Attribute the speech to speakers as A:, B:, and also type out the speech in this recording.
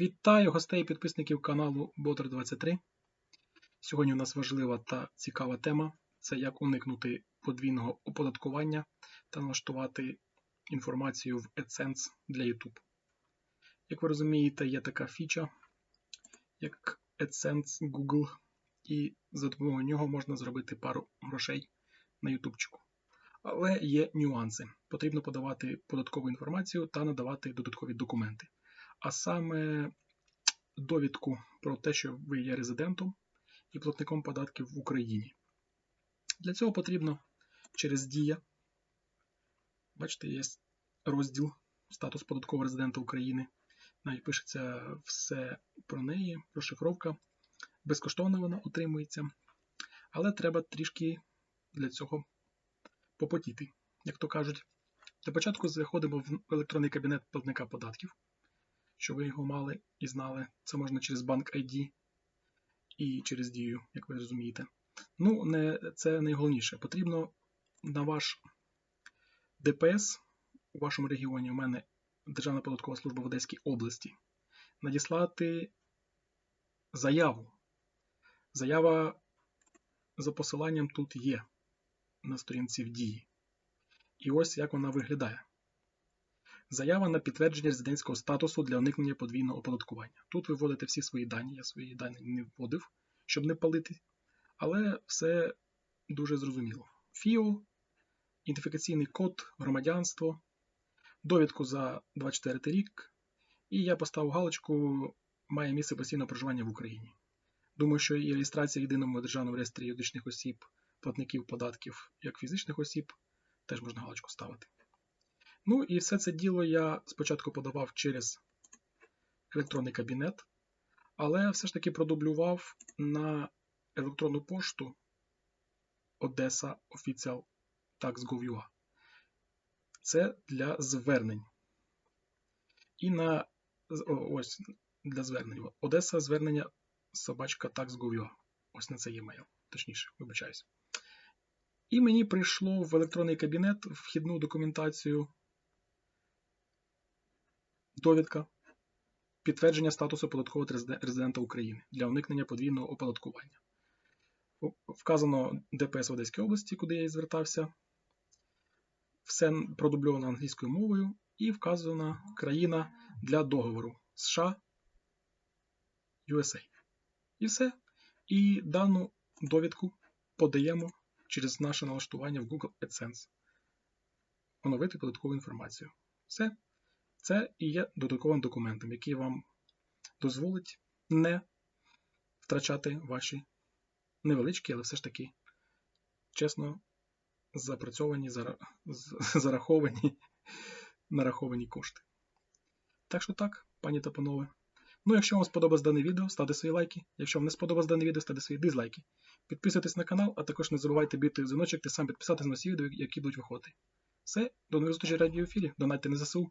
A: Вітаю гостей і підписників каналу Ботер23. Сьогодні у нас важлива та цікава тема це як уникнути подвійного оподаткування та налаштувати інформацію в AdSense для YouTube. Як ви розумієте, є така фіча, як AdSense Google, і за допомогою нього можна зробити пару грошей на ютубчику. Але є нюанси. Потрібно подавати податкову інформацію та надавати додаткові документи. А саме довідку про те, що ви є резидентом і платником податків в Україні. Для цього потрібно через Дія. Бачите, є розділ статус податкового резидента України. Навіть пишеться все про неї, розшифровка. Безкоштовно вона отримується. Але треба трішки для цього попотіти, як то кажуть. Для початку заходимо в електронний кабінет платника податків, щоб ви його мали і знали. Це можна через банк ID і через Дію, як ви розумієте. Ну, не, це найголовніше. Потрібно на ваш ДПС у вашому регіоні, у мене Державна податкова служба в Одеській області, надіслати заяву. Заява за посиланням тут є на сторінці в дії. І ось як вона виглядає. Заява на підтвердження резидентського статусу для уникнення подвійного оподаткування. Тут ви вводите всі свої дані, я свої дані не вводив, щоб не палити, але все дуже зрозуміло. ФІО, ідентифікаційний код, громадянство, довідку за 24 рік, і я поставив галочку має місце постійного проживання в Україні. Думаю, що і реєстрація в єдиному державному реєстрі юридичних осіб, платників податків як фізичних осіб, теж можна галочку ставити. Ну і все це діло я спочатку подавав через електронний кабінет, але все ж таки продублював на електронну пошту Odessa Official Tax.gov.ua. Це для звернень. І на ось для звернень. Одеса звернення собачка tax.gov.ua. Ось на це є мейл. Точніше, вибачаюсь. І мені прийшло в електронний кабінет вхідну документацію довідка підтвердження статусу податкового резидента України для уникнення подвійного оподаткування. Вказано ДПС в Одеській області, куди я і звертався. Все продубльовано англійською мовою і вказана країна для договору США USA. І все. І дану довідку подаємо через наше налаштування в Google AdSense. Оновити податкову інформацію. Все. Це і є додатковим документом, який вам дозволить не втрачати ваші невеличкі, але все ж таки чесно запрацьовані, зараховані, нараховані кошти. Так що так, пані та панове. Ну, якщо вам сподобалось дане відео, ставте свої лайки. Якщо вам не сподобалось дане відео, ставте свої дизлайки. Підписуйтесь на канал, а також не забувайте бити дзвіночок та сам підписатись на всі відео, які будуть виходити. Все, до нових зустрічей в радіоефірі. Донайте на ЗСУ.